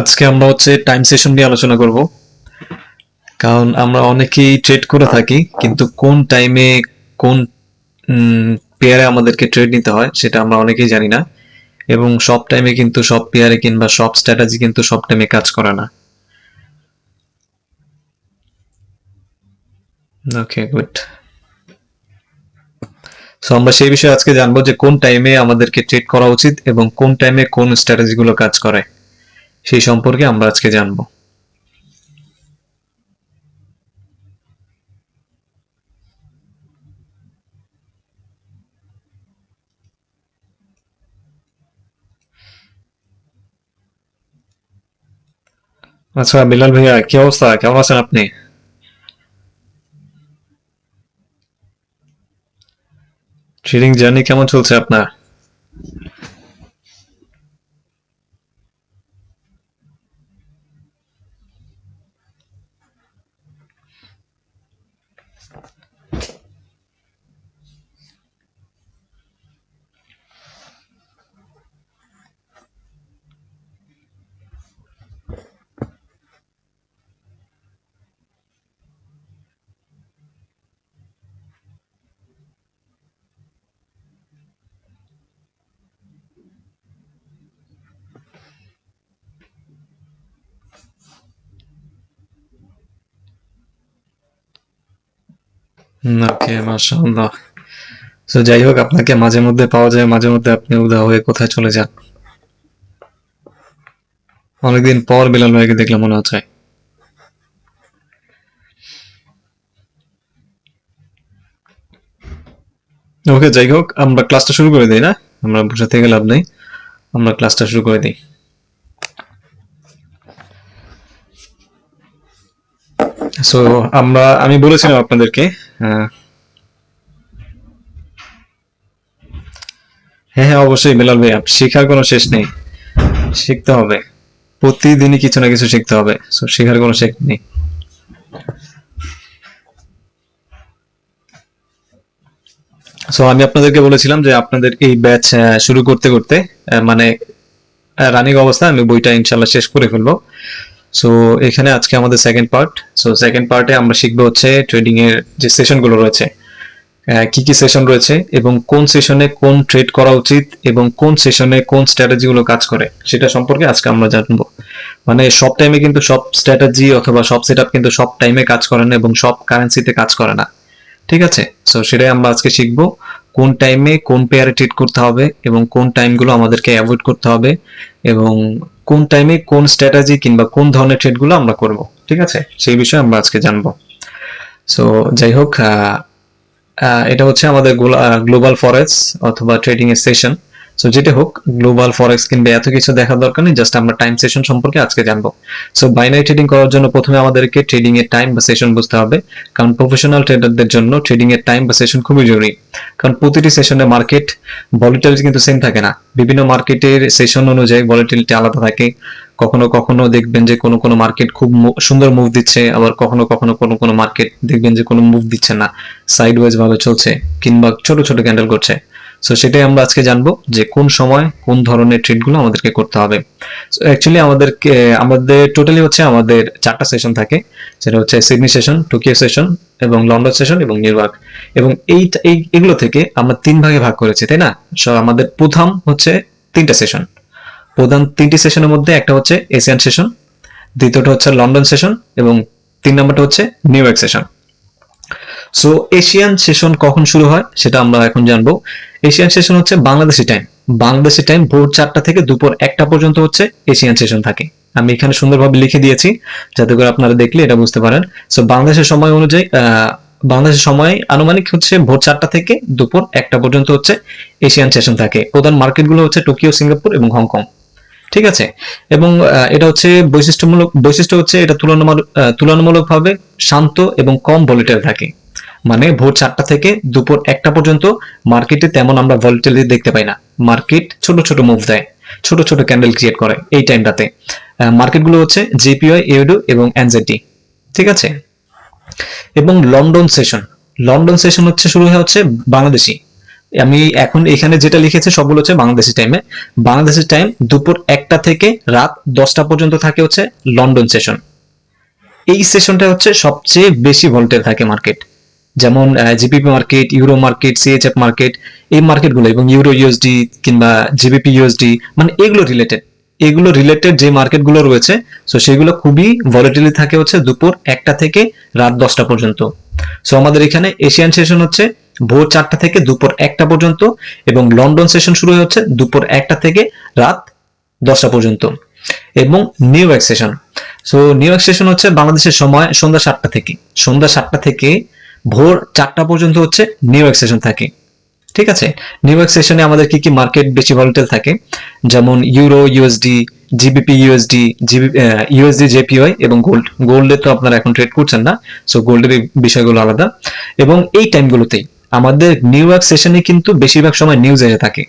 আজকে আমরা হচ্ছে টাইম সেশন নিয়ে আলোচনা করব। কারণ আমরা অনেকেই ট্রেড করে থাকি, কিন্তু কোন টাইমে কোন পেয়ারে আমাদেরকে ট্রেড নিতে হয় সেটা আমরা অনেকেই জানি না। এবং সব টাইমে কিন্তু সব পেয়ারে কিংবা সব স্ট্র্যাটেজি কিন্তু সব টাইমে কাজ করে না। ওকে গুড সো আমরা সেই বিষয়ে আজকে জানব যে কোন টাইমে আমাদেরকে ট্রেড করা উচিত এবং কোন টাইমে কোন স্ট্র্যাটেজি গুলো কাজ করে। সেই সম্পর্কে আমরা আজকে জানব। আচ্ছা বিলাল ভাইয়া, কি অবস্থা? কেমন আছেন আপনি? ট্রেডিং জার্নি কেমন চলছে আপনার? ওকে মাশাআল্লাহ। তো যাই হোক, আপনাকে মাঝে মধ্যে পাওয়া যায়, মাঝে মধ্যে আপনি উদা হয়ে কোথায় চলে যান। অনেকদিন পর বিলাল ভাইকে দেখলাম মনে হচ্ছে। ওকে, যাই হোক, আমরা ক্লাসটা শুরু করে দিই, না? আমরা বসে থেকে লাভ নেই। আমরা ক্লাসটা শুরু করে দিই। সো আমরা আমি বলেছিলাম আপনাদেরকে আহ, হ্যাঁ হ্যাঁ অবশ্যই বেলাল ভাই শেখার কোনো শেষ নেই। শিখতে হবে। প্রতিদিনই কিছু না কিছু শিখতে হবে। সো শেখার কোনো শেষ নেই। সো আমি আপনাদেরকে বলেছিলাম যে আপনাদের এই ব্যাচ শুরু করতে করতে মানে রানিং অবস্থা আমি বইটা ইনশাল্লাহ শেষ করে ফেলব। সো এখানে আজকে আমাদের সেকেন্ড পার্ট সো সেকেন্ড পার্টে আমরা শিখব হচ্ছে ট্রেডিং এর যে সেশনগুলো রয়েছে কি কি সেশন রয়েছে এবং কোন সেশনে কোন ট্রেড করা উচিত এবং কোন সেশনে কোন স্ট্র্যাটেজি গুলো কাজ করে, সেটা সম্পর্কে আজকে আমরা জানব। মানে সব টাইমে কিন্তু সব স্ট্র্যাটেজি অথবা সব সেট কিন্তু সব টাইমে কাজ করে না এবং সব কারেন্সিতে কাজ করে না। ঠিক আছে? সো সেটাই আমরা আজকে শিখব। কোন টাইমে কোন পেয়ারে ট্রেড করতে হবে এবং কোন টাইমগুলো আমাদেরকে অ্যাভয়েড করতে হবে। এবং কোন টাইমে কোন স্ট্র্যাটাজি কিংবা কোন ধরনের ট্রেডগুলো আমরা করব, ঠিক আছে? সেই বিষয়ে আমরা আজকে জানব। সো যাই হোক এটা হচ্ছে আমাদের গ্লোবাল ফরেক্স অথবা ট্রেডিং এর সেশন সো যেটা হোক গ্লোবাল ফরেক্স কিংবা এত কিছু দেখার দরকার নেই জাস্ট আমরা টাইম সেশন সম্পর্কে আজকে জানব। সো বাইনারি ট্রেডিং করার জন্য প্রথমে আমাদেরকে ট্রেডিং এর টাইম বা সেশন বুঝতে হবে, কারণ প্রফেশনাল ট্রেডারদের জন্য ট্রেডিং এর টাইম বা সেশন খুবই জরুরি। কারণ প্রতিটি সেশনে মার্কেট ভলিটিলিটি কিন্তু সেম থাকে না। বিভিন্ন মার্কেটের সেশন অনুযায়ী ভলিটিলিটি আলাদা থাকে। কখনো কখনো দেখবেন যে কোনো কোনো মার্কেট খুব সুন্দর মুভ দিচ্ছে, আবার কখনো কখনো কোনো কোনো মার্কেট দেখবেন যে কোনো মুভ দিচ্ছে না। সাইড ওয়াইজ ভাবে চলছে, কিংবা ছোট ছোট ক্যান্ডেল করছে। সো সেটাই আমরা আজকে জানব যে কোন সময় কোন ধরনের ট্রেডগুলো আমাদেরকে করতে হবে। সো অ্যাকচুয়ালি আমাদেরকে, আমাদের টোটালি হচ্ছে আমাদের চারটা সেশন থাকে। সেটা হচ্ছে সিডনি সেশন টোকিও সেশন এবং লন্ডন সেশন এবং নিউ ইয়র্ক এবং এই এগুলো থেকে আমরা তিন ভাগে ভাগ করেছি, তাই না? সো আমাদের প্রথম হচ্ছে তিনটা সেশন প্রধান তিনটি সেশনের মধ্যে একটা হচ্ছে এশিয়ান সেশন দ্বিতীয়টা হচ্ছে লন্ডন সেশন এবং তিন নম্বরটা হচ্ছে New York session so Asian session শুরু হয় সেটা আমরা এখন জানব। এশিয়ান সেশন হচ্ছে বাংলাদেশি টাইম বাংলাদেশি টাইম ভোর চারটা থেকে দুপুর একটা পর্যন্ত হচ্ছে এশিয়ান সেশন থাকে। আমি এখানে সুন্দরভাবে লিখে দিয়েছি, যাতে করে আপনারা দেখলে এটা বুঝতে পারেন। সো বাংলাদেশের সময় অনুযায়ী বাংলাদেশের সময় আনুমানিক হচ্ছে ভোর চারটা থেকে দুপুর একটা পর্যন্ত হচ্ছে এশিয়ান সেশন থাকে। প্রধান মার্কেটগুলো হচ্ছে টোকিও সিঙ্গাপুর এবং হংকং ঠিক আছে? এবং এটা হচ্ছে বৈশিষ্ট্যমূলক, বৈশিষ্ট্য হচ্ছে এটা তুলনামূলক তুলনামূলকভাবে শান্ত এবং কম ভলিটাইল থাকে। মানে ভোর চারটা থেকে দুপুর একটা পর্যন্ত মার্কেটে তেমন আমরা ভলিটিলিটি দেখতে পাই না। মার্কেট ছোট ছোট মুভ দেয়, ছোট ছোট ক্যান্ডেল ক্রিয়েট করে এই টাইমটাতে মার্কেটগুলো হচ্ছে জিপিওয়াই ইউডো এবং এনজেটি ঠিক আছে? এবং লন্ডন সেশন লন্ডন সেশন হচ্ছে, শুরু হয় হচ্ছে বাংলাদেশি। আমি এখন এখানে যেটা লিখেছি সবগুলো হচ্ছে বাংলাদেশি টাইমে বাংলাদেশের টাইম দুপুর একটা থেকে রাত দশটা পর্যন্ত থাকে হচ্ছে লন্ডন সেশন এই সেশনটা হচ্ছে সবচেয়ে বেশি ভোল্টেজ থাকে মার্কেট যেমন GBP market euro market CHF market এই মার্কেটগুলো এবং ইউরো ইউএসডি কিংবা জিবিপি ইউএসডি মানে এগুলো রিলেটেড এগুলো রিলেটেড যে মার্কেটগুলো রয়েছে সো সেগুলো খুবই ভলিটিলি থাকে হচ্ছে দুপুর একটা থেকে রাত দশটা পর্যন্ত। সো আমাদের এখানে এশিয়ান সেশন হচ্ছে ভোর চারটা থেকে দুপুর একটা পর্যন্ত এবং লন্ডন সেশন শুরু হচ্ছে দুপুর একটা থেকে রাত দশটা পর্যন্ত। এবং New York session so New York session হচ্ছে বাংলাদেশের সময় সন্ধ্যা সাতটা থেকে। সন্ধ্যা সাতটা থেকে ভোর চারটা পর্যন্ত হচ্ছে নিউ ইয়র্ক সেশন থাকে। ঠিক আছে? নিউ ইয়র্ক সেশনে আমাদের কি কি মার্কেট বেশি ভলিটেল থাকে? যেমন euro USD GBP USD GB USD JPY এবং গোল্ড গোল্ডে তো আপনারা এখন ট্রেড করছেন না সো গোল্ডের বিষয়গুলো আলাদা। এবং এই টাইমগুলোতেই আমাদের নিউ ইয়র্ক সেশনে কিন্তু বেশিরভাগ সময় নিউজ এসে থাকে।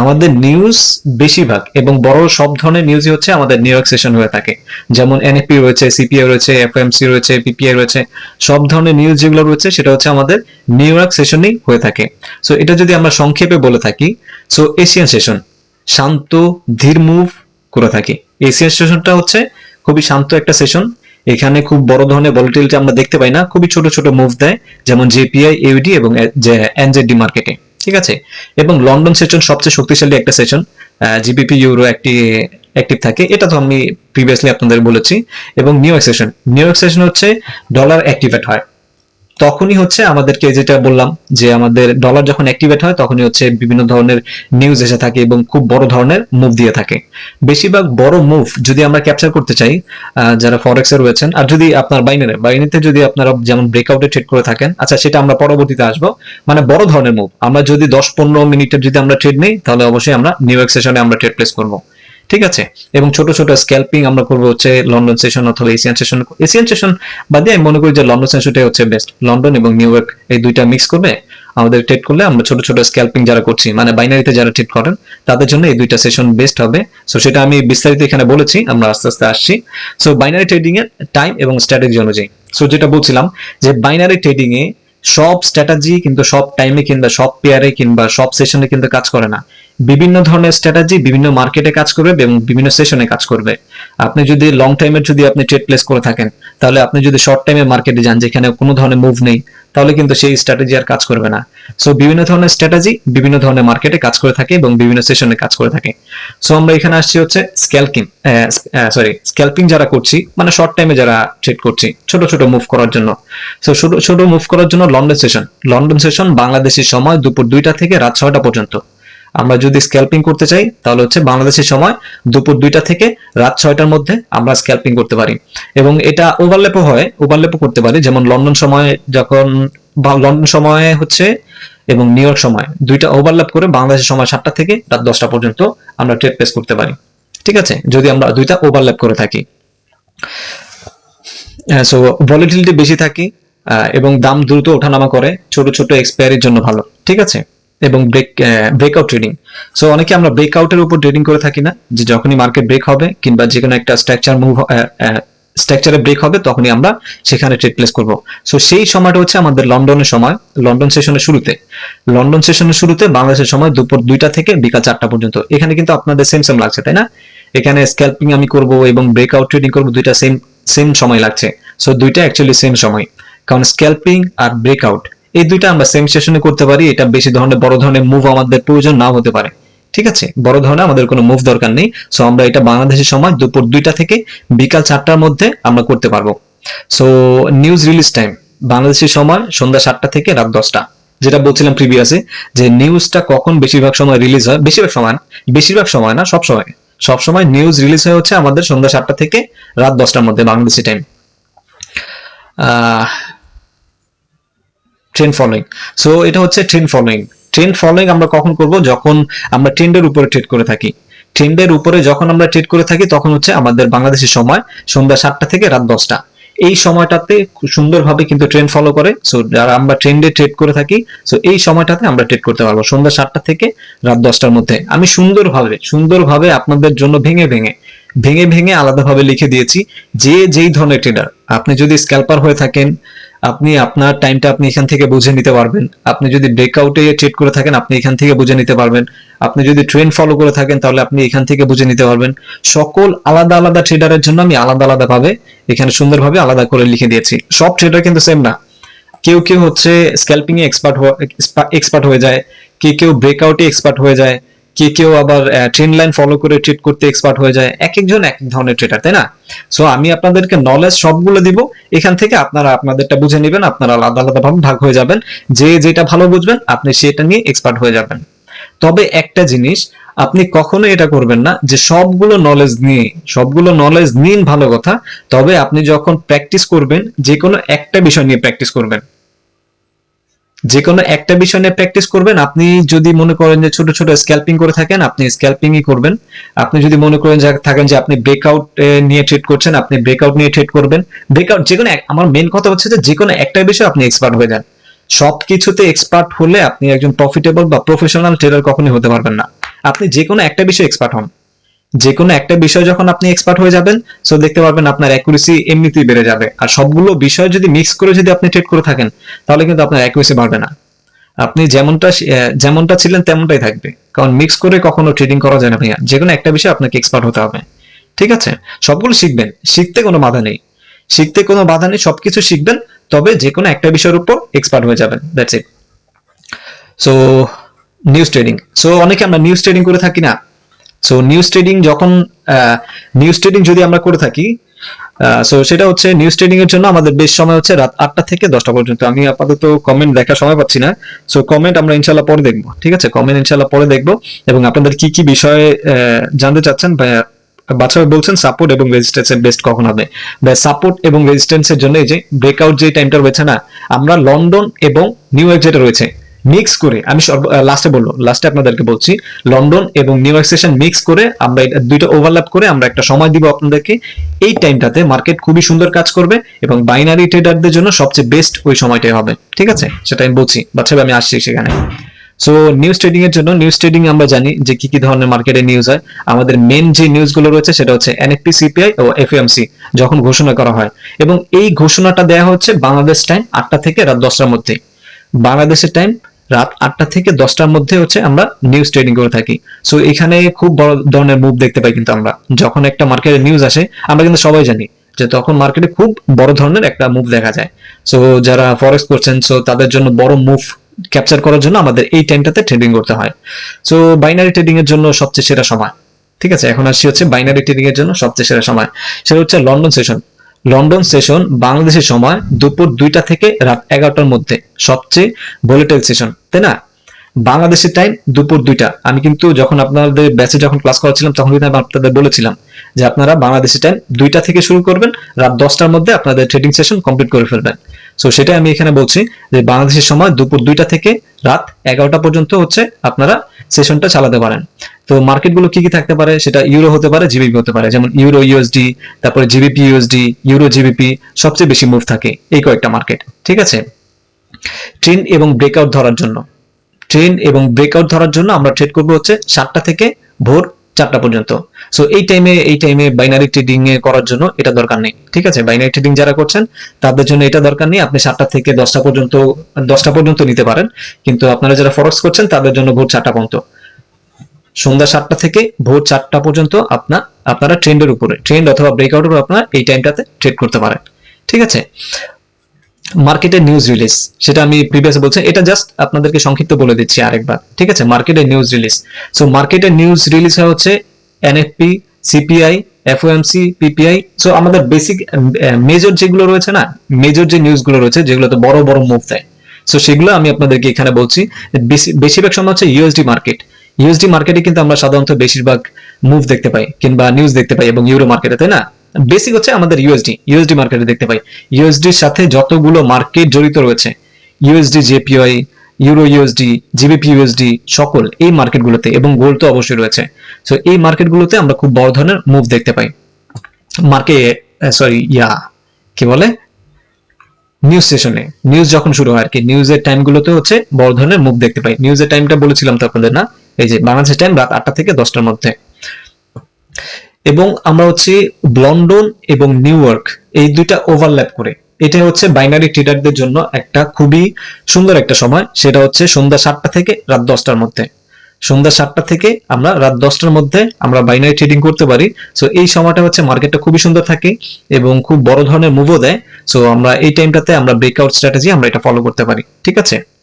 আমাদের নিউজ বেশিরভাগ এবং বড় সব ধরনের নিউজই হচ্ছে আমাদের নিউ ইয়র্ক সেশন হয়ে থাকে। যেমন এনএপি রয়েছে সিপিআই রয়েছে এফএমসি রয়েছে পিপিআই রয়েছে, সব ধরনের নিউজ যেগুলো রয়েছে সেটা হচ্ছে আমাদের নিউ ইয়র্ক সেশনেই হয়ে থাকে। সো এটা যদি আমরা সংক্ষেপে বলে থাকি সো এশিয়ান সেশন শান্ত, ধীর মুভ করে থাকি। এশিয়ান সেশনটা হচ্ছে খুবই শান্ত একটা সেশন এখানে খুব বড় ধরনের ভলিটিলিটি আমরা দেখতে পাই না, খুবই ছোট ছোট মুভ দেয়, যেমন জেপিআই ইউডি এবং এনজেডি মার্কেটে ঠিক আছে? এবং লন্ডন সেশন সবচেয়ে শক্তিশালী একটা সেশন জিবিপি ইউরো একটি অ্যাক্টিভ থাকে। এটা তো আমি প্রিভিয়াসলি আপনাদের বলেছি। এবং New York session New York session হচ্ছে ডলার অ্যাক্টিভেট হয়। তখনই হচ্ছে আমাদেরকে যেটা বললাম, যে আমাদের ডলার যখন অ্যাক্টিভেট হয়, তখনই হচ্ছে বিভিন্ন ধরনের নিউজ এসে থাকে এবং খুব বড় ধরনের মুভ দিয়ে থাকে। বেশিরভাগ বড় মুভ যদি আমরা ক্যাপচার করতে চাই যারা ফরেক্সে রয়েছেন, আর যদি আপনার বাইনারে বাইনারিতে যদি আপনারা যেমন ব্রেকআউটে ট্রেড করে থাকেন আচ্ছা সেটা আমরা পরবর্তীতে আসব। মানে বড় ধরনের মুভ আমরা যদি দশ পনেরো মিনিটের যদি আমরা ট্রেড নেই, তাহলে অবশ্যই আমরা নিউ ইয়র্ক সেশনে আমরা ট্রেড প্লেস করব। ঠিক আছে? এবং ছোট ছোট স্ক্যাল্পিং আমরা করব হচ্ছে লন্ডন সেশন অথবা এশিয়ান সেশন এশিয়ান সেশন বাদে আমি মনে করি যে লন্ডন সেশনটাই হচ্ছে বেস্ট লন্ডন এবং নিউ ইয়র্ক এই দুইটা মিক্স করবে আমাদের ট্রেড করলে আমরা ছোট ছোট স্ক্যাল্পিং যারা করছি মানে বাইনারিতে যারা ট্রেড করেন, তাদের জন্য এই দুইটা সেশন বেস্ট হবে। সো সেটা আমি বিস্তারিত এখানে বলেছি, আমরা আস্তে আস্তে আসছি। সো বাইনারি ট্রেডিং এর টাইম এবং স্ট্র্যাটেজি অনুযায়ী। সো যেটা বলছিলাম যে বাইনারি ট্রেডিং এ সব স্ট্র্যাটেজি কিন্তু সব টাইমে কিংবা সব পেয়ারে কিংবা সব সেশনে কিন্তু কাজ করে না। বিভিন্ন ধরনের স্ট্র্যাটেজি বিভিন্ন মার্কেটে কাজ করবে এবং বিভিন্ন সেশনে কাজ করবে। আপনি যদি লং টাইমের যদি আপনি ট্রেড প্লেস করে থাকেন, তাহলে আপনি যদি শর্ট টাইমে মার্কেটে যান যেখানে কোনো ধরনের মুভ নেই, তাহলে কিন্তু সেই স্ট্র্যাটেজি আর কাজ করবে না। সো বিভিন্ন ধরনের স্ট্র্যাটেজি বিভিন্ন ধরনের মার্কেটে কাজ করে থাকে এবং বিভিন্ন সেশনে কাজ করে থাকে। সো আমরা এখানে আসছি হচ্ছে স্ক্যালকিং সরি স্ক্যালপিং যারা করছি মানে শর্ট টাইমে যারা ট্রেড করছি, ছোট ছোট মুভ করার জন্য। সো ছোট ছোট মুভ করার জন্য লন্ডন সেশন লন্ডন সেশন বাংলাদেশের সময় দুপুর দুইটা থেকে রাত ছয়টা পর্যন্ত। আমরা যদি স্ক্যালপিং করতে চাই, তাহলে হচ্ছে বাংলাদেশের সময় দুপুর দুইটা থেকে রাত ছয়টার মধ্যে আমরা স্ক্যালপিং করতে পারি। এবং এটা ওভারল্যাপও হয় ওভারল্যাপও করতে পারি। যেমন লন্ডন সময় যখন লন্ডন সময়ে হচ্ছে এবং নিউ ইয়র্ক সময়, দুইটা ওভারল্যাপ করে বাংলাদেশের সময় সাতটা থেকে রাত দশটা পর্যন্ত আমরা ট্রেড প্লেস করতে পারি। ঠিক আছে? যদি আমরা দুইটা ওভারল্যাপ করে থাকি। সো ভলিটিলিটি বেশি থাকে এবং দাম দ্রুত ওঠানামা করে ছোট ছোট এক্সপায়ারির জন্য ভালো। ঠিক আছে? এবং ব্রেক ব্রেকআউট ট্রেডিং সো অনেকে আমরা ব্রেকআউটের উপর ট্রেডিং করে থাকি না, যে যখনই মার্কেট ব্রেক হবে, কিংবা যে কোনো একটা স্ট্রাকচার মুভ স্ট্রাকচারে ব্রেক হবে, তখনই আমরা সেখানে ট্রেড প্লেস করব। সো সেই সময়টা হচ্ছে আমাদের লন্ডনের সময়, লন্ডন সেশনের শুরুতে। লন্ডন সেশনের শুরুতে বাংলাদেশের সময় দুপুর দুইটা থেকে বিকাল চারটা পর্যন্ত। এখানে কিন্তু আপনাদের সেম সেম লাগছে, তাই না? এখানে স্ক্যাল্পিং আমি করব এবং ব্রেকআউট ট্রেডিং করব, দুইটা সেম সেম সময় লাগছে। সো দুইটা অ্যাকচুয়ালি সেম সময়। কারণ স্ক্যাল্পিং আর ব্রেকআউট এই দুইটা আমরা সেম সেশনে করতে পারি, এটা বেশি ধরনের, বড় ধরনের মুভ আমাদের প্রয়োজন নাও হতে পারে। ঠিক আছে? বড় ধরনের আমাদের কোনো মুভ দরকার নেই। সো আমরা এটা বাংলাদেশের সময় দুপুর দুইটা থেকে বিকাল চারটার মধ্যে আমরা করতে পারব। সো নিউজ রিলিজ টাইম বাংলাদেশের সময় সন্ধ্যা সাতটা থেকে রাত দশটা। যেটা বলছিলাম প্রিভিয়াসে যে নিউজটা কখন বেশিরভাগ সময় রিলিজ হয়? বেশিরভাগ সময় না, বেশিরভাগ সময় না, সব সময়। সব সময় নিউজ রিলিজ হয়ে হচ্ছে আমাদের সন্ধ্যা সাতটা থেকে রাত দশটার মধ্যে Bangladeshi time trend following so এটা হচ্ছে ট্রেন্ড ফলোইং ট্রেন্ড ফলোইং আমরা কখন করব? যখন আমরা ট্রেন্ডের উপরে ট্রেড করে থাকি। ট্রেন্ডের উপরে যখন আমরা ট্রেড করে থাকি, তখন হচ্ছে আমাদের বাংলাদেশের সময় সন্ধ্যা সাতটা থেকে রাত দশটা। এই সময়টাতে সুন্দরভাবে কিন্তু ট্রেন্ড ফলো করে। সো যারা আমরা ট্রেন্ডে ট্রেড করে থাকি সো এই সময়টাতে আমরা ট্রেড করতে পারব সন্ধ্যা সাতটা থেকে রাত দশটার মধ্যে। আমি সুন্দরভাবে সুন্দরভাবে আপনাদের জন্য ভেঙে ভেঙে ভেঙে ভেঙে আলাদাভাবে লিখে দিয়েছি, যে যেই ধরনের ট্রেডার আপনি যদি স্ক্যাল্পার হয়ে থাকেন আপনি আপনার টাইমটা আপনি এখান থেকে বুঝে নিতে পারবেন। আপনি যদি ব্রেকআউটে ট্রেড করে থাকেন, আপনি এখান থেকে বুঝে নিতে পারবেন। আপনি যদি ট্রেন্ড ফলো করে থাকেন, তাহলে আপনি এখান থেকে বুঝে নিতে পারবেন। সকল আলাদা আলাদা ট্রেডারের জন্য আমি আলাদা আলাদা ভাবে, এখানে সুন্দরভাবে আলাদা করে লিখে দিয়েছি। সব ট্রেডার কিন্তু সেম না। কেউ কেউ হচ্ছে স্ক্যাল্পিং এক্সপার্ট এক্সপার্ট হয়ে যায়। কে কেউ ব্রেকআউটে এক্সপার্ট হয়ে যায়। কে কেউ আবার ট্রেন লাইন ফলো করে ট্রেড করতে এক্সপার্ট হয়ে যায় এক একজন এক ধরনের ট্রেডার তাই না? সো আমি আপনাদেরকে নলেজ সবগুলো দিব, এখান থেকে আপনারা আপনাদেরটা বুঝে নেবেন, আপনারা আলাদা আলাদা ভাবে ভাগ হয়ে যাবেন, যে যেটা ভালো বুঝবেন, আপনি সেটা নিয়ে এক্সপার্ট হয়ে যাবেন। তবে একটা জিনিস, আপনি কখনো এটা করবেন না যে সবগুলো নলেজ নিয়ে, সবগুলো নলেজ নিন ভালো কথা, তবে আপনি যখন প্র্যাকটিস করবেন যে কোনো একটা বিষয় নিয়ে প্র্যাকটিস করবেন। যে কোনো একটা বিষয় নিয়ে প্র্যাকটিস করবেন, আপনি যদি মনে করেন যে ছোট ছোট স্ক্যাল্পিং করে থাকেন, আপনি স্ক্যাল্পিংই করবেন। আপনি যদি মনে করেন যে থাকেন যে আপনি ব্রেকআউট নিয়ে ট্রেড করছেন, আপনি ব্রেকআউট নিয়ে ট্রেড করবেন। ব্রেকআউট যে কোনো আমার মেন কথা হচ্ছে যে যে কোনো একটা বিষয়ে আপনি এক্সপার্ট হয়ে যান। সব কিছুতে এক্সপার্ট হলে আপনি একজন প্রফিটেবল বা প্রফেশনাল ট্রেডার কখনোই হতে পারবেন না। আপনি যে কোনো একটা বিষয়ে এক্সপার্ট হন। যে কোনো একটা বিষয় যখন আপনি এক্সপার্ট হয়ে যাবেন সো দেখতে পারবেন আপনার অ্যাকুরেসি এমনিতেই বেড়ে যাবে। আর সবগুলো বিষয় যদি মিক্স করে যদি আপনি ট্রেড করে থাকেন, তাহলে কিন্তু আপনার অ্যাকুরেসি বাড়বে না। আপনি যেমনটা যেমনটা ছিলেন তেমনটাই থাকবে। কারণ মিক্স করে কখনো ট্রেডিং করা যায় না ভাইয়া। যে কোনো একটা বিষয়ে আপনাকে এক্সপার্ট হতে হবে। ঠিক আছে? সবগুলো শিখবেন। শিখতে কোনো বাধা নেই। শিখতে কোনো বাধা নেই, সবকিছু শিখবেন, তবে যে কোনো একটা বিষয়ের উপর এক্সপার্ট হয়ে যাবেন। That's it so news trading so অনেকে আমরা নিউজ ট্রেডিং করে থাকি না। সো নিউজ ট্রেডিং যখন নিউজ ট্রেডিং যদি আমরা করে থাকি সো সেটা হচ্ছে নিউজ ট্রেডিং এর জন্য আমাদের বেশ সময় হচ্ছে রাত আটটা থেকে দশটা পর্যন্ত। আমি আপাতত কমেন্ট দেখার সময় পাচ্ছি না। সো কমেন্ট আমরা ইনশাল্লাহ পরে দেখব, ঠিক আছে? কমেন্ট ইনশাল্লাহ পরে দেখব এবং আপনাদের কি কি বিষয়ে জানতে চাচ্ছেন বা বাচ্চা বলছেন সাপোর্ট এবং রেজিস্ট্যান্স এর বেস্ট কখন হবে? বা সাপোর্ট এবং রেজিস্ট্যান্স এর জন্য এই যে ব্রেকআউট যে টাইমটা রয়েছে না, আমরা লন্ডন এবং নিউ ইয়র্ক যেটা রয়েছে মিক্স করে আমি লাস্টে বলব লাস্টে আপনাদেরকে বলছি লন্ডন এবং নিউ ইয়র্ক সেশন মিক্স করে আমরা দুইটা ওভারল্যাপ করে আমরা একটা সময় দিব আপনাদেরকে। এই টাইমটাতে মার্কেট খুবই সুন্দর কাজ করবে এবং বাইনারি ট্রেডারদের জন্য সবচেয়ে বেস্ট ওই সময়টাই হবে। ঠিক আছে? সেটা আমি বলছি ভাই, আমি আসছি সেখানে। সো নিউজ ট্রেডিং এর জন্য নিউজ ট্রেডিং আমরা জানি যে কি কি ধরনের মার্কেটে নিউজ হয়। আমাদের মেন যে নিউজগুলো রয়েছে সেটা হচ্ছে এনএফপি সিপিআই ও এফএমসি যখন ঘোষণা করা হয়। এবং এই ঘোষণাটা দেওয়া হচ্ছে বাংলাদেশ টাইম আটটা থেকে রাত দশটার মধ্যে। বাংলাদেশের টাইম রাত আটটা থেকে দশটার মধ্যে হচ্ছে আমরা নিউজ ট্রেডিং করে থাকি। সো এখানে খুব বড় ধরনের মুভ দেখতে পাই কিন্তু আমরা। যখন একটা মার্কেটে নিউজ আসে, আমরা কিন্তু সবাই জানি যে তখন মার্কেটে খুব বড় ধরনের একটা মুভ দেখা যায়। সো যারা ফরেক্স করছেন সো তাদের জন্য বড় মুভ ক্যাপচার করার জন্য আমাদের এই টাইমটাতে ট্রেডিং করতে হয়। সো বাইনারি ট্রেডিং এর জন্য সবচেয়ে সেরা সময়। ঠিক আছে? এখন আসছি হচ্ছে বাইনারি ট্রেডিং এর জন্য সবচেয়ে সেরা সময়। সেটা হচ্ছে লন্ডন সেশন লন্ডন সেশন বাংলাদেশের সময় দুপুর দুইটা থেকে রাত এগারোটার মধ্যে, সবচেয়ে ভোলেটাইল সেশন, তাই না? বাংলাদেশের টাইম দুপুর দুইটা। আমি কিন্তু যখন আপনাদের ব্যাচে যখন ক্লাস করাছিলাম তখন কিন্তু আমি আপনাদের বলেছিলাম যে আপনারা বাংলাদেশের টাইম দুইটা থেকে শুরু করবেন, রাত দশটার মধ্যে আপনাদের ট্রেডিং সেশন কমপ্লিট করে ফেলবেন। সো সেটাই আমি এখানে বলছি যে বাংলাদেশের সময় দুপুর দুইটা থেকে রাত এগারোটা পর্যন্ত হচ্ছে আপনারা সেশনটা চালাতে পারেন। তো মার্কেটগুলো কি কি থাকতে পারে? সেটা ইউরো হতে পারে জিবিপি হতে পারে। যেমন ইউরো ইউএসডি তারপরে জিবিপি ইউএসডি ইউরো জিবিপি সবচেয়ে বেশি মুভ থাকে এই কয়েকটা মার্কেট ঠিক আছে? ট্রেন এবং ব্রেকআউট ধরার জন্য। ট্রেন এবং ব্রেকআউট ধরার জন্য আমরা ট্রেড করব হচ্ছে সাতটা থেকে ভোর চারটা পর্যন্ত। সো এই টাইমে এই টাইমে বাইনারি ট্রেডিং এ করার জন্য এটা দরকার নেই, ঠিক আছে? বাইনারি ট্রেডিং যারা করছেন, তাদের জন্য এটা দরকার নেই। আপনি সাতটা থেকে দশটা পর্যন্ত দশটা পর্যন্ত নিতে পারেন। কিন্তু আপনারা যারা ফরেক্স করছেন, তাদের জন্য ভোর চারটা পর্যন্ত। সন্ধ্যা সাতটা থেকে ভোর চারটা পর্যন্ত আপনার, আপনারা ট্রেন্ডের উপরে, ট্রেন্ড অথবা ব্রেকআউটের উপর আপনারা এই টাইমটাতে ট্রেড করতে পারেন। ঠিক আছে? মার্কেটের নিউজ রিলিজ সেটা আমি প্রিভিয়াস বলছি, এটা জাস্ট আপনাদেরকে সংক্ষিপ্ত বলে দিচ্ছি আরেকবার। ঠিক আছে? মার্কেটের নিউজ রিলিজ সো মার্কেটের নিউজ রিলিজ হয় হচ্ছে NFP CPI FOMC PPI so আমাদের বেসিক মেজর যেগুলো রয়েছে না মেজর যে নিউজগুলো রয়েছে, যেগুলোতে বড় বড় মুভ দেয়। সো সেগুলো আমি আপনাদেরকে এখানে বলছি, বেশি- বেশিরভাগ সময় হচ্ছে ইউএসডি মার্কেট ইউএসডি মার্কেটে কিন্তু আমরা সাধারণত বেশিরভাগ মুভ দেখতে পাই, কিংবা নিউজ দেখতে পাই এবং ইউরো মার্কেটে তাই না? বেসিক হচ্ছে আমাদের ইউএসডি ইউএসডি মার্কেটে দেখতে পাই। ইউএসডির সাথে যতগুলো মার্কেট জড়িত রয়েছে USD JPY euro USD GBP USD সকল এই মার্কেটগুলোতে এবং গোল্ড তো অবশ্যই রয়েছে। সো এই মার্কেটগুলোতে আমরা খুব বড় ধরনের মুভ দেখতে পাই। মার্কেট সরি ইয়া, কি বলে? নিউজ সেশনে নিউজ যখন শুরু হয় আর কি নিউজের টাইমগুলোতে হচ্ছে বড় ধরনের মুভ দেখতে পাই। নিউজের টাইমটা বলেছিলাম তো আপনাদের, না? এই যে বাংলাদেশের টাইম রাত আটটা থেকে দশটার মধ্যে। এবং আমরা হচ্ছে লন্ডন এবং নিউ ইয়র্ক, এই দুইটা ওভারল্যাপ করে। এটা হচ্ছে বাইনারি ট্রেডারদের জন্য একটা খুবই সুন্দর একটা সময়। সেটা হচ্ছে সন্ধ্যা সাতটা থেকে রাত দশটার মধ্যে। সন্ধ্যা সাতটা থেকে আমরা রাত দশটার মধ্যে আমরা বাইনারি ট্রেডিং করতে পারি। সো এই সময়টা হচ্ছে মার্কেটটা খুবই সুন্দর থাকে এবং খুব বড় ধরনের মুভও দেয়। সো আমরা এই টাইমটাতে আমরা ব্রেকআউট স্ট্র্যাটেজি আমরা এটা ফলো করতে পারি। ঠিক আছে?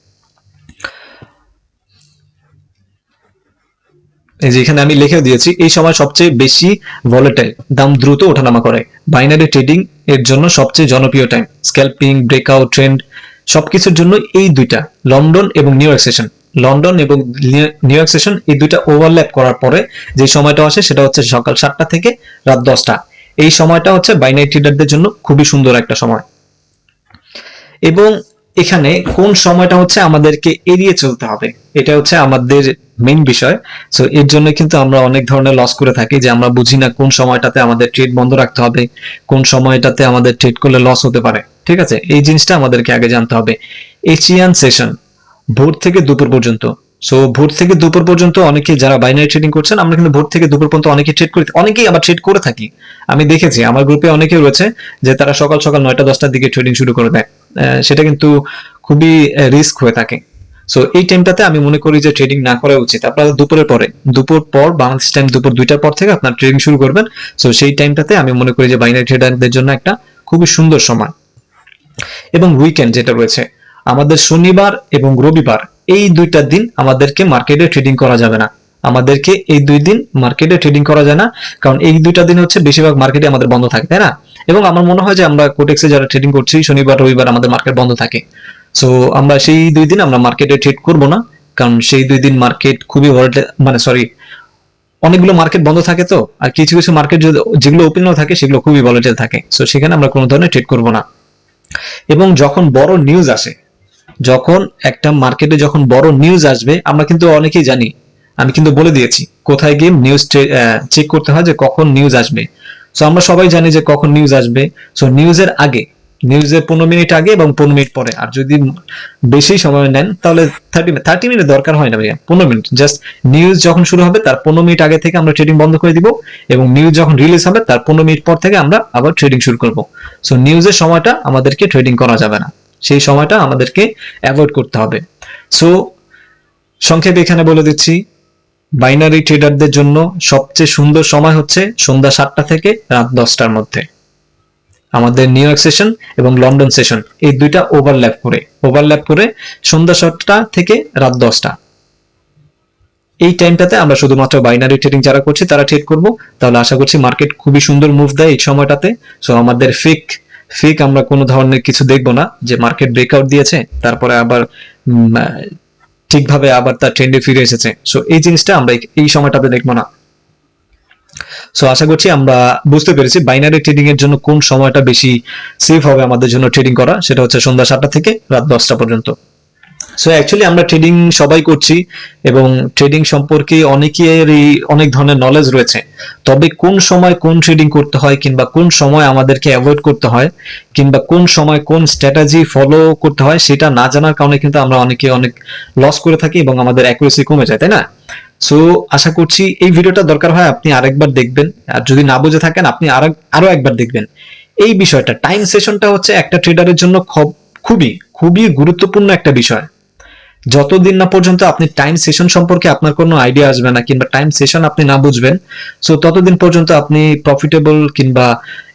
এই যে এখানে আমি লিখে দিয়েছি, এই সময় সবচেয়ে বেশি ভলেটাইল দাম দ্রুত ওঠানামা করে। বাইনারি ট্রেডিং এর জন্য সবচেয়ে জনপ্রিয় টাইম স্ক্যাল্পিং ব্রেকআউট ট্রেন্ড সবকিছুর জন্য এই দুইটা লন্ডন এবং নিউ ইয়র্ক সেশন লন্ডন এবং নিউ ইয়র্ক সেশন এই দুইটা ওভারল্যাপ করার পরে যে সময়টা আসে সেটা হচ্ছে সকাল সাতটা থেকে রাত দশটা। এই সময়টা হচ্ছে বাইনারি ট্রেডারদের জন্য খুবই সুন্দর একটা সময়। এবং এখানে কোন সময়টা হচ্ছে আমাদেরকে এড়িয়ে চলতে হবে? এটা হচ্ছে আমাদের মেইন বিষয়। সো এর জন্য কিন্তু আমরা অনেক ধরনের লস করে থাকি যে আমরা বুঝি না কোন সময়টাতে আমাদের ট্রেড বন্ধ রাখতে হবে, কোন সময়টাতে আমাদের ট্রেড করলে লস হতে পারে। ঠিক আছে? এই জিনিসটা আমাদেরকে আগে জানতে হবে। এশিয়ান সেশন ভোর থেকে দুপুর পর্যন্ত। সো ভোর থেকে দুপুর পর্যন্ত অনেকে যারা বাইনারি ট্রেডিং করছেন, আমরা কিন্তু ভোর থেকে দুপুর পর্যন্ত অনেকে ট্রেড করি। অনেকেই আবার ট্রেড করে থাকি। আমি দেখেছি, আমার গ্রুপে অনেকে রয়েছে যে তারা সকাল সকাল নয়টা, দশটার দিকে ট্রেডিং শুরু করে দেয়। সেটা কিন্তু খুবই রিস্ক হয়ে থাকে। সো এই টাইমটাতে আমি মনে করি যে ট্রেডিং না করা উচিত। আপনারা দুপুরের পরে, দুপুর পর বাংলাদেশ টাইম দুপুর দুইটার পর থেকে আপনার ট্রেডিং শুরু করবেন। সো সেই টাইমটাতে আমি মনে করি যে বাইনারি ট্রেডারদের জন্য একটা খুবই সুন্দর সময়। এবং উইকেন্ড যেটা রয়েছে, আমাদের শনিবার এবং রবিবার এই দুইটা দিন আমাদেরকে মার্কেটে ট্রেডিং করা যাবে না। আমাদেরকে এই দুই দিন মার্কেটে ট্রেডিং করা যায় না, কারণ এই দুইটা দিন হচ্ছে বেশিরভাগ মার্কেটে আমাদের বন্ধ থাকে, তাই না? এবং আমার মনে হয় যে আমরা কোটেক্সে যারা ট্রেডিং করছি, শনিবার, রবিবার আমাদের মার্কেট বন্ধ থাকে। সো আমরা সেই দুই দিন আমরা মার্কেটে ট্রেড করব না, কারণ সেই দুই দিন মার্কেট খুবই মানে সরি অনেকগুলো মার্কেট বন্ধ থাকে তো, আর কিছু কিছু মার্কেট যেগুলো ওপেনও থাকে, সেগুলো খুবই ভলাটাইল থাকে। সো সেখানে আমরা কোনো ধরনের ট্রেড করব না। এবং যখন বড় নিউজ আসে যখন একটা মার্কেটে যখন বড় নিউজ আসবে, আমরা কিন্তু অনেকেই জানি, আমি কিন্তু বলে দিয়েছি, কোথায় গিয়ে নিউজ চেক করতে হয় যে কখন নিউজ আসবে। সো আমরা সবাই জানি যে কখন নিউজ আসবে। সো নিউজের আগে নিউজের পনেরো মিনিট আগে এবং পনেরো মিনিট পরে। আর যদি বেশি সময় নেন, তাহলে থার্টি থার্টি মিনিট দরকার হয় না ভাইয়া, পনেরো মিনিট। জাস্ট নিউজ যখন শুরু হবে, তার পনেরো মিনিট আগে থেকে আমরা ট্রেডিং বন্ধ করে দিব এবং নিউজ যখন রিলিজ হবে, তার পনেরো মিনিট পর থেকে আমরা আবার ট্রেডিং শুরু করব। সো নিউজের সময়টা আমাদেরকে ট্রেডিং করা যাবে না। সেই সময়টা আমাদেরকে অ্যাভয়েড করতে হবে। সো সংক্ষেপে এখানে বলে দিচ্ছি বাইনারি ট্রেডারদের জন্য সবচেয়ে সুন্দর সময় হচ্ছে সন্ধ্যা সাতটা থেকে রাত দশটার মধ্যে। আমাদের New York session London session এই দুইটা ওভারল্যাপ করে ওভারল্যাপ করে সন্ধ্যা সাতটা থেকে রাত দশটা। এই টাইমটাতে আমরা শুধুমাত্র বাইনারি ট্রেডিং যারা করছি তারা ট্রেড করব। তাহলে আশা করছি মার্কেট খুবই সুন্দর মুভ দেয় এই সময়টাতে। সো আমাদের ফিক ফিক আমরা কোনো ধরনের কিছু দেখব না, যে মার্কেট ব্রেকআউট দিয়েছে, তারপরে আবার ঠিকভাবে আবার তার ট্রেন্ডে ফিরে এসেছে। সো এই জিনিসটা আমরা এই- সময়টাতে দেখব না। সো আশা করছি আমরা বুঝতে পেরেছি বাইনারি ট্রেডিং এর জন্য কোন সময়টা বেশি সেফ হবে আমাদের জন্য ট্রেডিং করা, সেটা হচ্ছে সন্ধ্যা সাতটা থেকে রাত দশটা পর্যন্ত। সো অ্যাকচুয়ালি আমরা ট্রেডিং সবাই করছি এবং ট্রেডিং সম্পর্কে অনেকেরই অনেক ধরনের নলেজ রয়েছে। তবে কোন সময় কোন ট্রেডিং করতে হয় কিংবা কোন সময় আমাদেরকে অ্যাভয়েড করতে হয় কিংবা কোন সময় কোন স্ট্র্যাটেজি ফলো করতে হয় সেটা না জানার কারণে কিন্তু আমরা অনেকে অনেক লস করে থাকি এবং আমাদের অ্যাকুরেসি কমে যায়, তাই না? সো আশা করছি এই ভিডিওটা দরকার হয় আপনি আরেকবার দেখবেন। আর যদি না বুঝে থাকেন, আপনি আরও আরও একবার দেখবেন। এই বিষয়টা টাইম সেশনটা হচ্ছে একটা ট্রেডারের জন্য খুব- খুবই খুবই গুরুত্বপূর্ণ একটা বিষয়। যতদিন না পর্যন্ত আপনি টাইম সেশন সম্পর্কে আপনার কোনো আইডিয়া আসবে না কিংবা টাইম সেশন আপনি না বুঝবেন সো ততদিন পর্যন্ত আপনি প্রফিটেবল কিংবা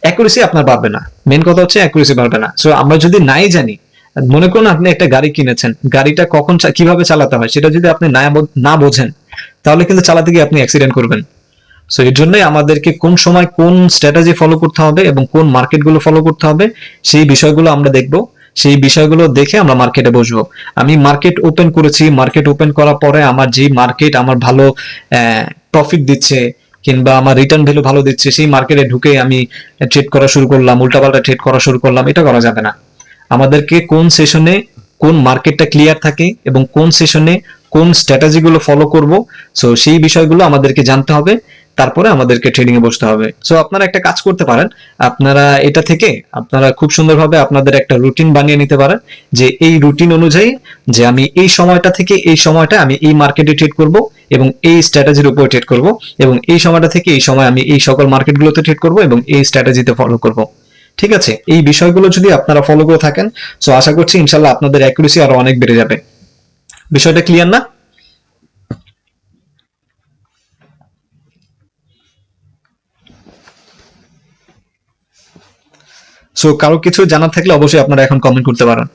অ্যাকুরেসি আপনার বাড়বে না। মেন কথা হচ্ছে অ্যাকুরেসি বাড়বে না। সো আমরা যদি নাই জানি, মনে করুন আপনি একটা গাড়ি কিনেছেন, গাড়িটা কখন কীভাবে চালাতে হয় সেটা যদি আপনি না না বোঝেন, তাহলে কিন্তু চালাতে গিয়ে আপনি অ্যাক্সিডেন্ট করবেন। সো এর জন্যই আমাদেরকে কোন সময় কোন স্ট্র্যাটেজি ফলো করতে হবে এবং কোন মার্কেটগুলো ফলো করতে হবে, সেই বিষয়গুলো আমরা দেখব। সেই বিষয়গুলো দেখে আমরা মার্কেটে বসবো। আমি মার্কেট ওপেন করেছি। মার্কেট ওপেন করার পরে আমার যে মার্কেট আমার ভালো প্রফিট দিচ্ছে কিংবা আমার রিটার্ন ভ্যালু ভালো দিচ্ছে, সেই মার্কেটে ঢুকে আমি ট্রেড করা শুরু করলাম, উল্টাপাল্টা ট্রেড করা শুরু করলাম। এটা করা যাবে না। আমাদেরকে কোন সেশনে কোন মার্কেটটা ক্লিয়ার থাকে এবং কোন সেশনে কোন স্ট্র্যাটেজি গুলো ফলো করব সো সেই বিষয়গুলো আমাদেরকে জানতে হবে। তারপরে আমাদেরকে ট্রেডিং এ বসতে হবে। সো আপনারা একটা কাজ করতে পারেন। আপনারা এটা থেকে আপনারা খুব সুন্দরভাবে আপনাদের একটা রুটিন বানিয়ে নিতে পারেন যে এই রুটিন অনুযায়ী যে আমি এই সময়টা থেকে এই সময়টা আমি এই মার্কেটে ট্রেড করব এবং এই স্ট্র্যাটেজির উপর ট্রেড করব এবং এই সময়টা থেকে এই সময় আমি এই সকল মার্কেটগুলোতে ট্রেড করব এবং এই স্ট্র্যাটেজিতে ফলো করব। ঠিক আছে? এই বিষয়গুলো যদি আপনারা ফলো করে থাকেন সো আশা করছি ইনশাল্লাহ আপনাদের অ্যাকুরেসি আরও অনেক বেড়ে যাবে। বিষয়টা ক্লিয়ার না? সো কারও কিছু জানার থাকলে অবশ্যই আপনারা এখন কমেন্ট করতে পারেন।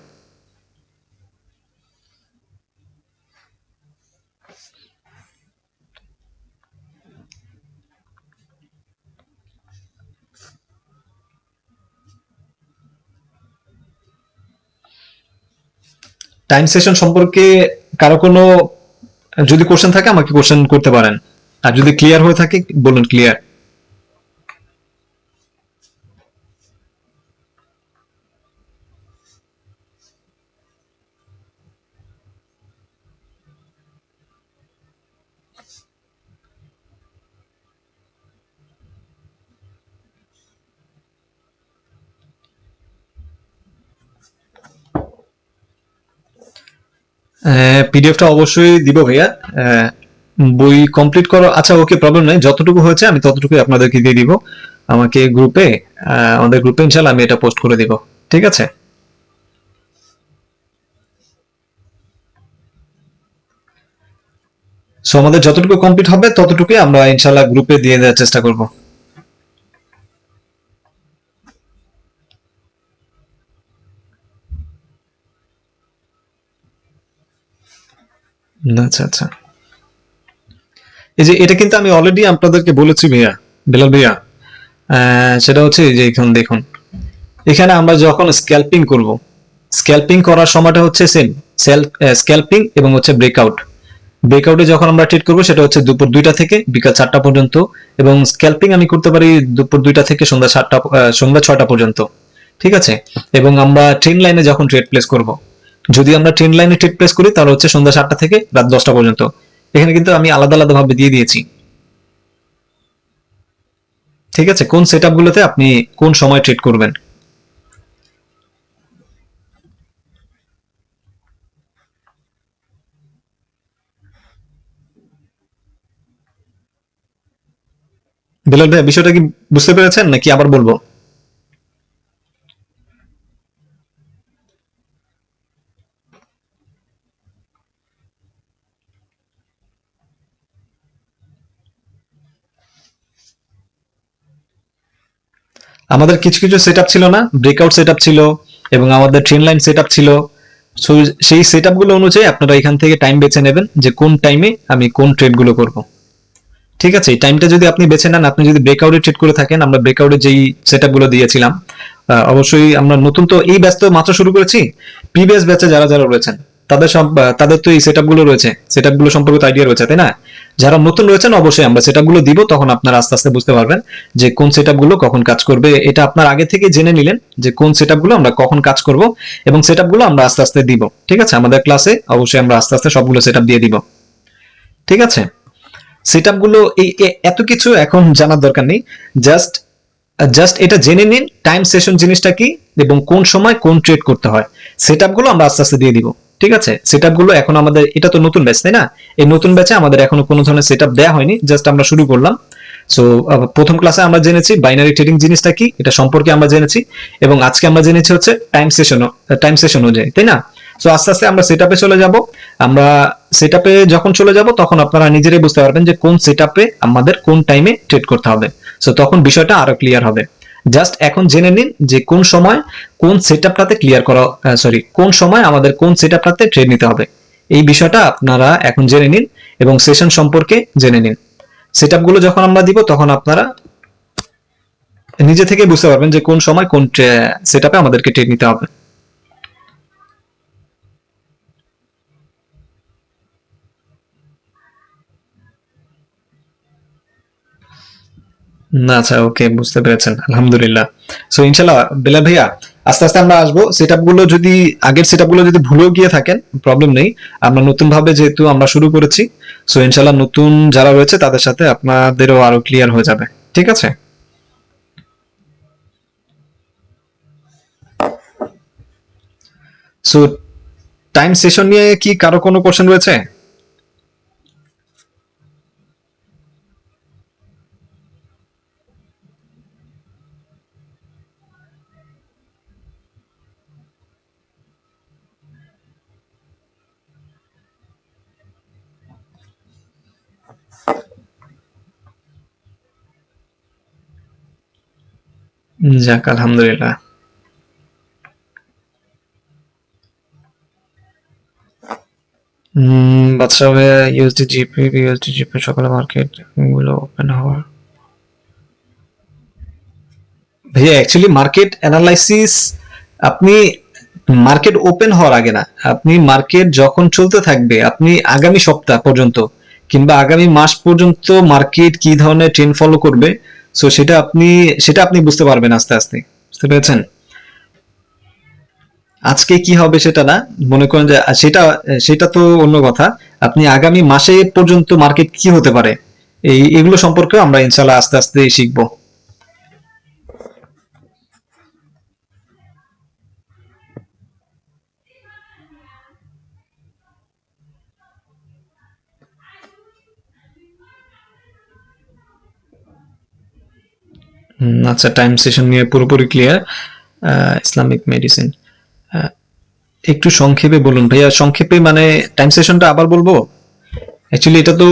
টাইম সেশন সম্পর্কে কারও কোনো, যদি কোশ্চেন থাকে আমাকে কোশ্চেন করতে পারেন। আর যদি ক্লিয়ার হয়ে থাকে, বলুন ক্লিয়ার পিডিএফটা অবশ্যই দিব ভাইয়া। আহ, বই কমপ্লিট করো। আচ্ছা ওকে প্রবলেম নাই। যতটুকু হয়েছে আমি ততটুকুই আপনাদেরকে দিয়ে দিব। আমাকে গ্রুপে আমাদের গ্রুপে ইনশাল্লাহ আমি এটা পোস্ট করে দিব। ঠিক আছে? সো আমাদের যতটুকু কমপ্লিট হবে ততটুকুই আমরা ইনশাল্লাহ গ্রুপে দিয়ে দেওয়ার চেষ্টা করব। আচ্ছা আচ্ছা। এই যে এটা কিন্তু আমি অলরেডি আপনাদেরকে বলেছি ভাইয়া, বেলাল ভাইয়া। সেটা হচ্ছে যে এখন দেখুন। এখানে আমরা যখন স্ক্যাল্পিং করব স্ক্যাল্পিং করার সময়টা হচ্ছে সেম স্ক্যাল্পিং এবং হচ্ছে ব্রেকআউট ব্রেকআউটে যখন আমরা ট্রেড করব, সেটা হচ্ছে দুপুর দুইটা থেকে বিকাল চারটা পর্যন্ত এবং স্ক্যাল্পিং আমি করতে পারি দুপুর দুইটা থেকে সন্ধ্যা সাতটা সন্ধ্যা ছয়টা পর্যন্ত। ঠিক আছে? এবং আমরা ট্রেন লাইনে যখন ট্রেড প্লেস করব যদি আমরা ট্রেন লাইনে ট্রেড প্লেস করি, তাহলে হচ্ছে সন্ধ্যা সাতটা থেকে রাত দশটা পর্যন্ত। এখানে কিন্তু আমি আলাদা আলাদা ভাবে দিয়ে দিয়েছি। ঠিক আছে? কোন সেট গুলোতে আপনি কোন সময় ট্রেড করবেন? ভাই, বিষয়টা কি বুঝতে পেরেছেন নাকি আবার বলব? আমাদের কিছু কিছু সেট ছিল না ব্রেকআউট সেট ছিল এবং আমাদের ট্রেন লাইন সেট ছিল। সেই সেটগুলো অনুযায়ী আপনারা এখান থেকে টাইম বেছে নেবেন যে কোন টাইমে আমি কোন ট্রেডগুলো করব। ঠিক আছে, এই টাইমটা যদি আপনি বেছে নেন, আপনি যদি ব্রেকআউটে ট্রেড করে থাকেন, আমরা ব্রেকআউটে যেই সেটগুলো দিয়েছিলাম অবশ্যই আমরা নতুন তো এই ব্যাচ তো মাত্র শুরু করেছি। প্রিভিয়াস ব্যাচে যারা যারা রয়েছেন তাদের তাদের তো এই সেটগুলো রয়েছে। সেটগুলো সম্পর্কে তো আইডিয়া রয়েছে, তাই না? যারা নতুন রয়েছেন, অবশ্যই আমরা সেটগুলো দিব, তখন আপনারা আস্তে আস্তে বুঝতে পারবেন যে কোন সেটগুলো কখন কাজ করবে। এটা আপনার আগে থেকে জেনে নিলেন যে কোন সেটগুলো আমরা কখন কাজ করব এবং সেটগুলো আমরা আস্তে আস্তে দিব। ঠিক আছে? আমাদের ক্লাসে অবশ্যই আমরা আস্তে আস্তে সবগুলো সেট দিয়ে দিব। ঠিক আছে? সেটগুলো এই এত কিছু এখন জানার দরকার নেই। জাস্ট জাস্ট এটা জেনে নিন টাইম সেশন জিনিসটা কি এবং কোন সময় কোন ট্রেড করতে হয়। সেটগুলো আমরা আস্তে আস্তে দিয়ে দিব। ঠিক আছে? সেটগুলো এখন আমাদের, এটা তো নতুন ব্যাচ তাই না? এই নতুন ব্যাচে আমাদের এখনও কোনো ধরনের সেট আপ দেওয়া হয়নি জাস্ট আমরা শুরু করলাম। সো প্রথম ক্লাসে আমরা জেনেছি বাইনারি ট্রেডিং জিনিসটা কি, এটা সম্পর্কে আমরা জেনেছি, এবং আজকে আমরা জেনেছি হচ্ছে টাইম সেশন টাইম সেশন অনুযায়ী, তাই না? সো আস্তে আস্তে আমরা সেটআপে চলে যাব। আমরা সেটআপে যখন চলে যাব, তখন আপনারা নিজেরাই বুঝতে পারবেন যে কোন সেটআপে আমাদের কোন টাইমে ট্রেড করতে হবে। সো তখন বিষয়টা আরও ক্লিয়ার হবে। জাস্ট এখন জেনে নিন যে কোন সময় কোন সেটআপটাতে ক্লিয়ার করা সরি কোন সময় আমাদের কোন সেটআপটাতে ট্রেড নিতে হবে। এই বিষয়টা আপনারা এখন জেনে নিন এবং সেশন সম্পর্কে জেনে নিন। সেট সেটআপগুলো যখন আমরা দিব, তখন আপনারা নিজে থেকে বুঝতে পারবেন যে কোন সময় কোন সেটআপে আমাদেরকে ট্রেড নিতে হবে। না আচ্ছা ওকে বুঝতে পেরেছেন, আলহামদুলিল্লাহ। সো ইনশাল্লাহ বেলা ভাইয়া, আস্তে আস্তে আমরা আসব। সেটগুলো যদি, আগের সেটগুলো যদি ভুলেও গিয়ে থাকেন প্রবলেম নেই। আমরা নতুন ভাবে যেহেতু আমরা শুরু করেছি সো ইনশাল্লাহ নতুন যারা রয়েছে, তাদের সাথে আপনাদেরও আরও ক্লিয়ার হয়ে যাবে। ঠিক আছে? সো টাইম সেশন নিয়ে কি কারও কোনো কোশ্চেন রয়েছে? যাক, আলহামদুলিল্লাহ। হবে ইউএসডি জিপি ইউএসডি জিপি মার্কেটগুলো ওপেন হওয়ার। ভাইয়া অ্যাকচুয়ালি মার্কেট অ্যানালাইসিস আপনি মার্কেট ওপেন হওয়ার আগে না, আপনি মার্কেট যখন চলতে থাকবে, আপনি আগামী সপ্তাহ পর্যন্ত কিংবা আগামী মাস পর্যন্ত মার্কেট কি ধরনের ট্রেন ফলো করবে সো সেটা আপনি সেটা আপনি বুঝতে পারবেন আস্তে আস্তে। বুঝতে পেরেছেন? আজকে কি হবে সেটা না, মনে করেন যে সেটা সেটা তো অন্য কথা। আপনি আগামী মাসে পর্যন্ত মার্কেট কি হতে পারে, এই, এগুলো সম্পর্কে আমরা ইনশাল্লাহ আস্তে আস্তে শিখব। আচ্ছা টাইম সেশন নিয়ে পুরোপুরি ক্লিয়ার ইসলামিক মেডিসিন একটু সংক্ষেপে বলুন ভাইয়া, সংক্ষেপে মানে টাইম সেশনটা আবার বলব? অ্যাকচুয়ালি এটা তো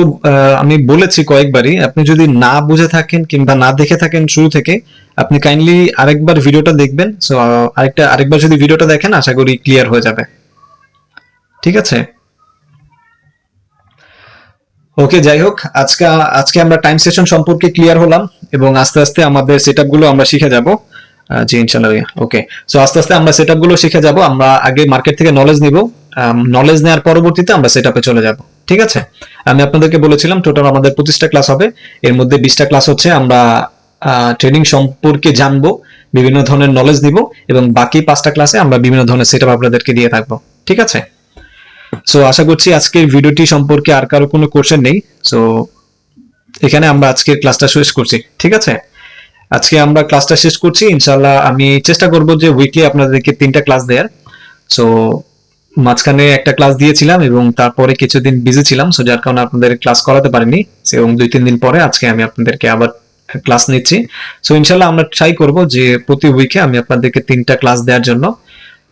আমি বলেছি কয়েকবারই, আপনি যদি না বুঝে থাকেন কিংবা না দেখে থাকেন শুরু থেকে, আপনি কাইন্ডলি আরেকবার ভিডিওটা দেখবেন। সো আরেকটা, আরেকবার যদি ভিডিওটা দেখেন, আশা করি ক্লিয়ার হয়ে যাবে। ঠিক আছে? ওকে, যাই হোক, আজকে আজকে আমরা টাইম সেশন সম্পর্কে ক্লিয়ার হলাম এবং আস্তে আস্তে আমাদের সেটআপগুলো আমরা শিখে যাব। জি ইনশাল্লাহ ওকে। সো আস্তে আস্তে আমরা সেটআপগুলো শিখে যাব। আমরা আগে মার্কেট থেকে নলেজ নিব। নলেজ নেওয়ার পরবর্তীতে আমরা সেটআপে চলে যাব। ঠিক আছে? আমি আপনাদেরকে বলেছিলাম টোটাল আমাদের পঁচিশটা ক্লাস হবে। এর মধ্যে বিশটা ক্লাস হচ্ছে, আমরা ট্রেডিং সম্পর্কে জানব, বিভিন্ন ধরনের নলেজ নিব এবং বাকি পাঁচটা ক্লাসে আমরা বিভিন্ন ধরনের সেটআপ আপনাদেরকে দিয়ে থাকব। ঠিক আছে? সো আশা করছি আজকের ভিডিওটি সম্পর্কে আর কারও কোনো কোশ্চেন নেই। সো এখানে আমরা আজকের ক্লাসটা শেষ করছি, ঠিক আছে? আজকে আমরা ক্লাসটা শেষ করছি। ইনশাল্লাহ আমি চেষ্টা করব যে উইকলি আপনাদেরকে তিনটা ক্লাস দেওয়ার সো মাঝখানে একটা ক্লাস দিয়েছিলাম এবং তারপরে কিছুদিন বিজি ছিলাম সো যার কারণে আপনাদের ক্লাস করাতে পারিনি। এবং দুই, তিন দিন পরে আজকে আমি আপনাদেরকে আবার ক্লাস নিচ্ছি। সো ইনশাল্লাহ আমরা ট্রাই করব যে প্রতি উইকে আমি আপনাদেরকে তিনটা ক্লাস দেওয়ার জন্য।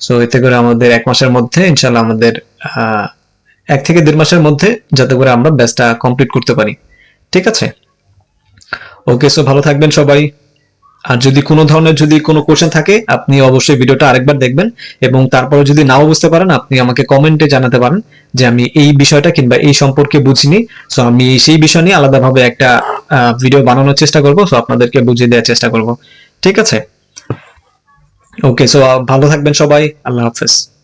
সো এতে করে আমাদের এক মাসের মধ্যে ইনশাল্লাহ আমাদের এক থেকে দেড় মাসের মধ্যে যাতে করে আমরা ব্যাচটা কমপ্লিট করতে পারি। ঠিক আছে? ওকে সো ভালো থাকবেন সবাই। আর যদি কোনো ধরনের যদি কোনো কোশ্চেন থাকে, আপনি অবশ্যই ভিডিওটা আরেকবার দেখবেন এবং তারপরে যদি নাও বুঝতে পারেন, আপনি আমাকে কমেন্টে জানাতে পারেন যে আমি এই বিষয়টা কিংবা এই সম্পর্কে বুঝিনি। সো আমি সেই বিষয় নিয়ে আলাদাভাবে একটা ভিডিও বানানোর চেষ্টা করব। সো আপনাদেরকে বুঝিয়ে দেওয়ার চেষ্টা করব। ঠিক আছে? ওকে সো ভালো থাকবেন সবাই। আল্লাহ হাফেজ।